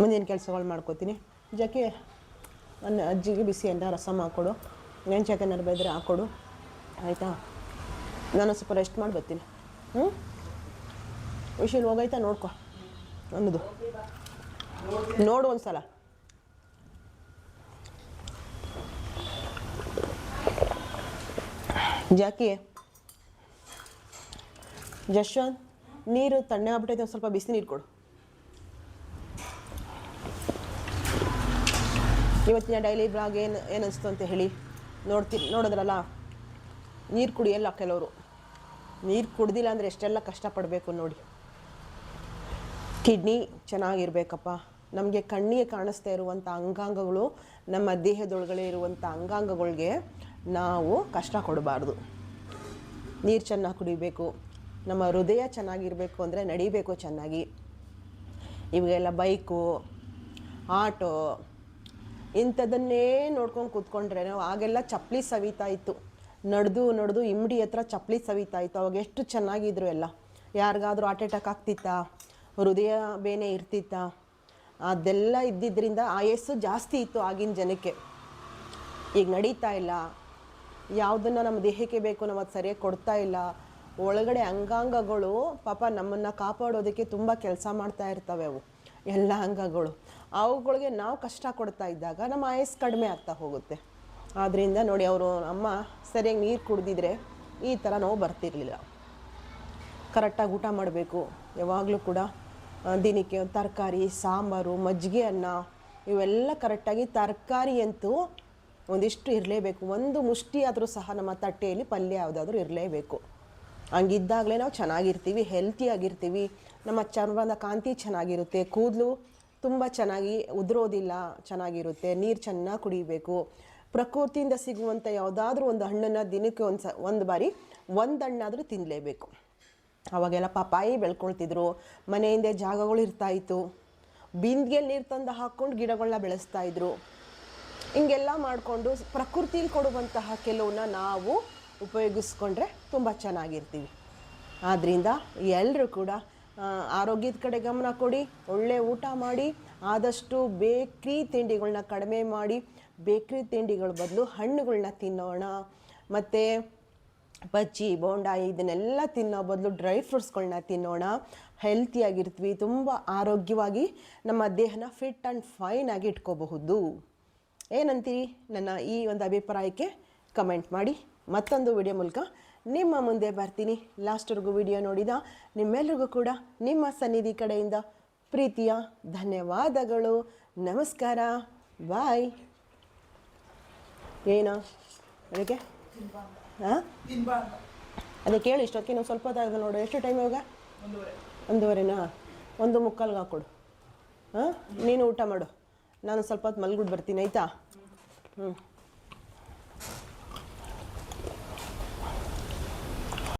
ಮುಂದಿನ ಕೆಲಸಗಳು ಮಾಡ್ಕೋತೀನಿ. ಜಕ್ಕೆ ನನ್ನ ಅಜ್ಜಿಗೆ ಬಿಸಿ ಅನ್ನ ರಸಮ್ ಹಾಕ್ಕೊಡು ನೆಂಚಕ್ಕೇನಾರು ಬೈದ್ರೆ ಹಾಕ್ಕೊಡು ಆಯಿತಾ? ನಾನು ಸ್ವಲ್ಪ ರೆಸ್ಟ್ ಮಾಡಿ ಬರ್ತೀನಿ. ಹ್ಞೂ ವಿಷಲ್ ಹೋಗೈತಾ? ನೋಡ್ಕೊ. ಅನ್ನೋದು ನೋಡು ಒಂದು ಸಲ ಜಾಕಿ. ಜಶ್ವಂತ್. ನೀರು ತಣ್ಣಗಾಗ್ಬಿಟ್ಟೈತೆ ಒಂದು ಸ್ವಲ್ಪ ಬಿಸಿ ನೀರು ಕೊಡು. ಇವತ್ತಿನ ಡೈಲಿ ಬ್ಲಾಗ್ ಏನು ಏನು ಅನಿಸ್ತು ಅಂತ ಹೇಳಿ ನೋಡ್ತೀನಿ ನೋಡಿದ್ರಲ್ಲ? ನೀರು ಕುಡಿಯಲ್ಲ ಕೆಲವರು. ನೀರು ಕುಡ್ದಿಲ್ಲ ಅಂದರೆ ಎಷ್ಟೆಲ್ಲ ಕಷ್ಟಪಡಬೇಕು ನೋಡಿ. ಕಿಡ್ನಿ ಚೆನ್ನಾಗಿರ್ಬೇಕಪ್ಪ. ನಮಗೆ ಕಣ್ಣಿಗೆ ಕಾಣಿಸ್ತಾ ಇರುವಂಥ ಅಂಗಾಂಗಗಳು, ನಮ್ಮ ದೇಹದೊಳಗಡೆ ಇರುವಂಥ ಅಂಗಾಂಗಗಳಿಗೆ ನಾವು ಕಷ್ಟ ಕೊಡಬಾರ್ದು. ನೀರು ಚೆನ್ನಾಗಿ ಕುಡಿಬೇಕು. ನಮ್ಮ ಹೃದಯ ಚೆನ್ನಾಗಿರಬೇಕು ಅಂದರೆ ನಡಿಬೇಕು ಚೆನ್ನಾಗಿ. ಇವಾಗೆಲ್ಲ ಬೈಕು, ಆಟೋ ಇಂಥದ್ದನ್ನೇ ನೋಡ್ಕೊಂಡು ಕೂತ್ಕೊಂಡ್ರೆ ನಾವು ಆಗೆಲ್ಲ ಚಪ್ಪಲಿ ಸವಿತಾ ಇತ್ತು. ನಡೆದು ನಡೆದು ಇಮ್ಡಿ ಹತ್ರ ಚಪ್ಪಲಿ ಸವಿತಾ ಇತ್ತು. ಅವಾಗ ಎಷ್ಟು ಚೆನ್ನಾಗಿದ್ರು ಎಲ್ಲ. ಯಾರಿಗಾದರೂ ಹಾರ್ಟ್ ಅಟ್ಯಾಕ್ ಆಗ್ತಿತ್ತಾ? ಹೃದಯ ಬೇನೆ ಇರ್ತಿತ್ತಾ? ಅದೆಲ್ಲ ಇದ್ದಿದ್ದರಿಂದ ಆಯಸ್ಸು ಜಾಸ್ತಿ ಇತ್ತು ಆಗಿನ ಜನಕ್ಕೆ. ಈಗ ನಡೀತಾ ಇಲ್ಲ. ಯಾವುದನ್ನು ನಮ್ಮ ದೇಹಕ್ಕೆ ಬೇಕು ನಾವು ಅದು ಸರಿಯಾಗಿ ಕೊಡ್ತಾ ಇಲ್ಲ. ಒಳಗಡೆ ಅಂಗಾಂಗಗಳು ಪಾಪ ನಮ್ಮನ್ನು ಕಾಪಾಡೋದಕ್ಕೆ ತುಂಬ ಕೆಲಸ ಮಾಡ್ತಾ ಇರ್ತವೆ ಅವು. ಎಲ್ಲ ಅಂಗಗಳು. ಅವುಗಳಿಗೆ ನಾವು ಕಷ್ಟ ಕೊಡ್ತಾ ಇದ್ದಾಗ ನಮ್ಮ ಆಯಸ್ಸು ಕಡಿಮೆ ಆಗ್ತಾ ಹೋಗುತ್ತೆ. ಆದ್ದರಿಂದ ನೋಡಿ ಅವರು, ಅಮ್ಮ, ಸರಿಯಾಗಿ ನೀರು ಕುಡಿದಿದ್ರೆ ಈ ಥರ ನೋವು ಬರ್ತಿರಲಿಲ್ಲ. ಕರೆಕ್ಟಾಗಿ ಊಟ ಮಾಡಬೇಕು. ಯಾವಾಗಲೂ ಕೂಡ ದಿನಕ್ಕೆ ತರಕಾರಿ, ಸಾಂಬಾರು, ಮಜ್ಜಿಗೆ ಅನ್ನ, ಇವೆಲ್ಲ ಕರೆಕ್ಟಾಗಿ ತರಕಾರಿ ಅಂತೂ ಒಂದಿಷ್ಟು ಇರಲೇಬೇಕು. ಒಂದು ಮುಷ್ಟಿಯಾದರೂ ಸಹ ನಮ್ಮ ತಟ್ಟೆಯಲ್ಲಿ ಪಲ್ಯ ಯಾವುದಾದ್ರೂ ಇರಲೇಬೇಕು. ಹಂಗಿದ್ದಾಗಲೇ ನಾವು ಚೆನ್ನಾಗಿರ್ತೀವಿ ಹೆಲ್ತಿಯಾಗಿರ್ತೀವಿ ನಮ್ಮ ಚರ್ಮದ ಕಾಂತಿ ಚೆನ್ನಾಗಿರುತ್ತೆ, ಕೂದಲು ತುಂಬ ಚೆನ್ನಾಗಿ ಉದುರೋದಿಲ್ಲ, ಚೆನ್ನಾಗಿರುತ್ತೆ, ನೀರು ಚೆನ್ನಾಗಿ ಕುಡಿಬೇಕು. ಪ್ರಕೃತಿಯಿಂದ ಸಿಗುವಂಥ ಯಾವುದಾದ್ರೂ ಒಂದು ಹಣ್ಣನ್ನು ದಿನಕ್ಕೆ ಒಂದು ಸ ಒಂದು ಬಾರಿ ಒಂದು ಹಣ್ಣಾದರೂ ತಿನ್ನಲೇಬೇಕು ಅವಾಗೆಲ್ಲ ಪಪಾಯಿ ಬೆಳ್ಕೊಳ್ತಿದ್ರು, ಮನೆಯಿಂದ ಜಾಗಗಳು ಇರ್ತಾಯಿತ್ತು ಬಿಂದಿಗೆಯಲ್ಲಿ ನೀರು ತಂದು ಹಾಕ್ಕೊಂಡು ಗಿಡಗಳನ್ನ ಬೆಳೆಸ್ತಾಯಿದ್ರು ಹಿಂಗೆಲ್ಲ ಮಾಡಿಕೊಂಡು ಪ್ರಕೃತಿಲಿ ಕೊಡುವಂತಹ ಕೆಲವನ್ನ ನಾವು ಉಪಯೋಗಿಸ್ಕೊಂಡ್ರೆ ತುಂಬ ಚೆನ್ನಾಗಿರ್ತೀವಿ. ಆದ್ದರಿಂದ ಎಲ್ಲರೂ ಕೂಡ ಆರೋಗ್ಯದ ಕಡೆ ಗಮನ ಕೊಡಿ, ಒಳ್ಳೆ ಊಟ ಮಾಡಿ, ಆದಷ್ಟು ಬೇಕ್ರಿ ತಿಂಡಿಗಳನ್ನ ಕಡಿಮೆ ಮಾಡಿ, ಬೇಕ್ರಿ ತಿಂಡಿಗಳ ಬದಲು ಹಣ್ಣುಗಳನ್ನ ತಿನ್ನೋಣ, ಮತ್ತು ಬಜ್ಜಿ ಬೋಂಡ ಇದನ್ನೆಲ್ಲ ತಿನ್ನೋ ಬದಲು ಡ್ರೈ ಫ್ರೂಟ್ಸ್ಗಳನ್ನ ತಿನ್ನೋಣ. ಹೆಲ್ತಿಯಾಗಿರ್ತೀವಿ ತುಂಬ ಆರೋಗ್ಯವಾಗಿ ನಮ್ಮ ದೇಹನ ಫಿಟ್ ಆ್ಯಂಡ್ ಫೈನ್ ಆಗಿ ಇಟ್ಕೋಬಹುದು. ಏನಂತೀರಿ ನನ್ನ ಈ ಒಂದು ಅಭಿಪ್ರಾಯಕ್ಕೆ ಕಮೆಂಟ್ ಮಾಡಿ. ಮತ್ತೊಂದು ವಿಡಿಯೋ ಮೂಲಕ ನಿಮ್ಮ ಮುಂದೆ ಬರ್ತೀನಿ. ಲಾಸ್ಟ್ವರೆಗೂ ವಿಡಿಯೋ ನೋಡಿದ ನಿಮ್ಮೆಲ್ಲರಿಗೂ ಕೂಡ ನಿಮ್ಮ ಸನ್ನಿಧಿ ಕಡೆಯಿಂದ ಪ್ರೀತಿಯ ಧನ್ಯವಾದಗಳು. ನಮಸ್ಕಾರ. ಬಾಯ್. ಏನು? ಅದಕ್ಕೆ? ಹಾಂ? ಅದೇ ಕೇಳಿ ಇಷ್ಟೊತ್ತಿಗೆ ನಾವು ಸ್ವಲ್ಪ ಹೊತ್ತಾಗಿದೆ ನೋಡು. ಎಷ್ಟು ಟೈಮ್ ಇವಾಗ? ಒಂದೂವರೆನಾ? ಒಂದು ಮುಕ್ಕಾಲ್ಗೆ ಹಾಕೊಡು ಹಾಂ? ನೀನು ಊಟ ಮಾಡು. ನಾನು ಸ್ವಲ್ಪ ಹೊತ್ತು ಮಲ್ಗುಡ್ ಬರ್ತೀನಿ, ಆಯಿತಾ? ಹ್ಞೂ